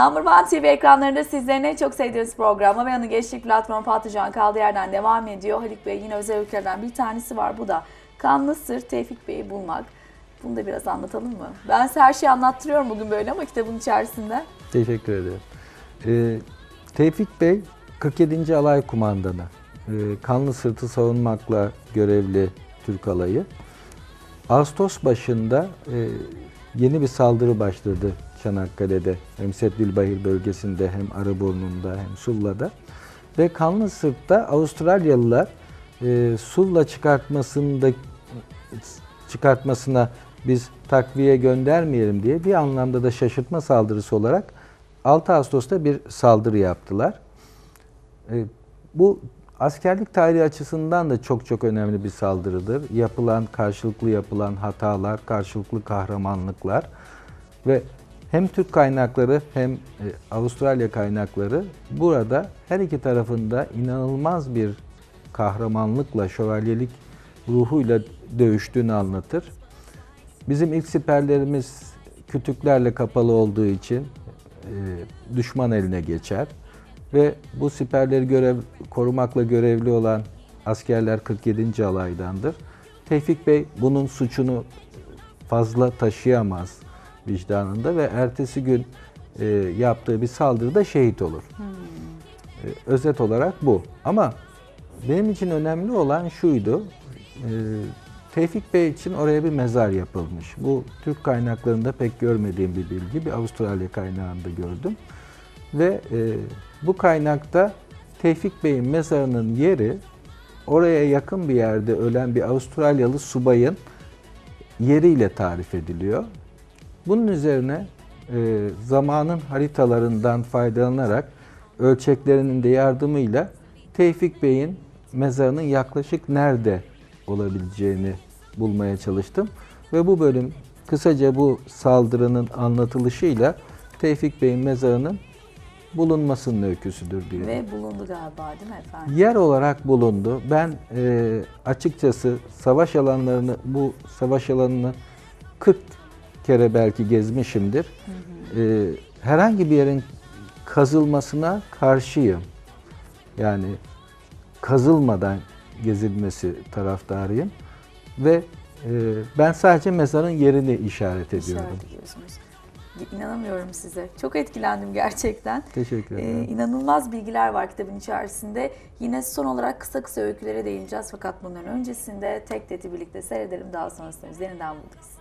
Number One TV ekranlarında sizlerin en çok sevdiğiniz programla ve yanı geçtik platform Patlıcan kaldığı yerden devam ediyor. Haluk Bey yine özel öykülerden bir tanesi var. Bu da Kanlı Sır Tevfik Bey'i bulmak. Bunu da biraz anlatalım mı? Ben size her şeyi anlattırıyorum bugün böyle ama kitabın içerisinde. Teşekkür ederim. Ee, Tevfik Bey 47. Alay Kumandanı. Ee, kanlı sırtı savunmakla görevli Türk alayı. Ağustos başında e, yeni bir saldırı başladı Çanakkale'de. Hem Seddülbahir bölgesinde hem Arıburnu'nda hem Sulla'da. Ve Kanlı Sırt'ta Avustralyalılar e, Sulla çıkartmasında çıkartmasına biz takviye göndermeyelim diye bir anlamda da şaşırtma saldırısı olarak 6 Ağustos'ta bir saldırı yaptılar. E, bu askerlik tarihi açısından da çok çok önemli bir saldırıdır. Yapılan, karşılıklı yapılan hatalar, karşılıklı kahramanlıklar ve hem Türk kaynakları hem e, Avustralya kaynakları burada her iki tarafında inanılmaz bir kahramanlıkla, şövalyelik ruhuyla dövüştüğünü anlatır. Bizim ilk siperlerimiz kütüklerle kapalı olduğu için e, düşman eline geçer ve bu siperleri görev, korumakla görevli olan askerler 47. alaydandır. Tevfik Bey bunun suçunu fazla taşıyamaz vicdanında ve ertesi gün e, yaptığı bir saldırıda şehit olur. E, özet olarak bu. Ama benim için önemli olan şuydu. E, Tevfik Bey için oraya bir mezar yapılmış. Bu Türk kaynaklarında pek görmediğim bir bilgi. Bir Avustralya kaynağında gördüm. Ve e, bu kaynakta Tevfik Bey'in mezarının yeri oraya yakın bir yerde ölen bir Avustralyalı subayın yeriyle tarif ediliyor. Bunun üzerine e, zamanın haritalarından faydalanarak ölçeklerinin de yardımıyla Tevfik Bey'in mezarının yaklaşık nerede olabileceğini bulmaya çalıştım. Ve bu bölüm kısaca bu saldırının anlatılışıyla Tevfik Bey'in mezarının bulunmasının öyküsüdür diye. Ve bulundu galiba değil mi efendim? Yer olarak bulundu. Ben e, açıkçası savaş alanlarını, bu savaş alanını 40 kere belki gezmişimdir. E, herhangi bir yerin kazılmasına karşıyım. Yani kazılmadan gezilmesi taraftarıyım. Ve e, ben sadece mezarın yerini işaret ediyorum. İşaret ediyorsunuz. İnanamıyorum size. Çok etkilendim gerçekten. Teşekkür Ee, ederim. inanılmaz bilgiler var kitabın içerisinde. Yine son olarak kısa kısa öykülere değineceğiz fakat bunların öncesinde tek teti birlikte seyredelim. Daha sonrasında biz yeniden buradayız.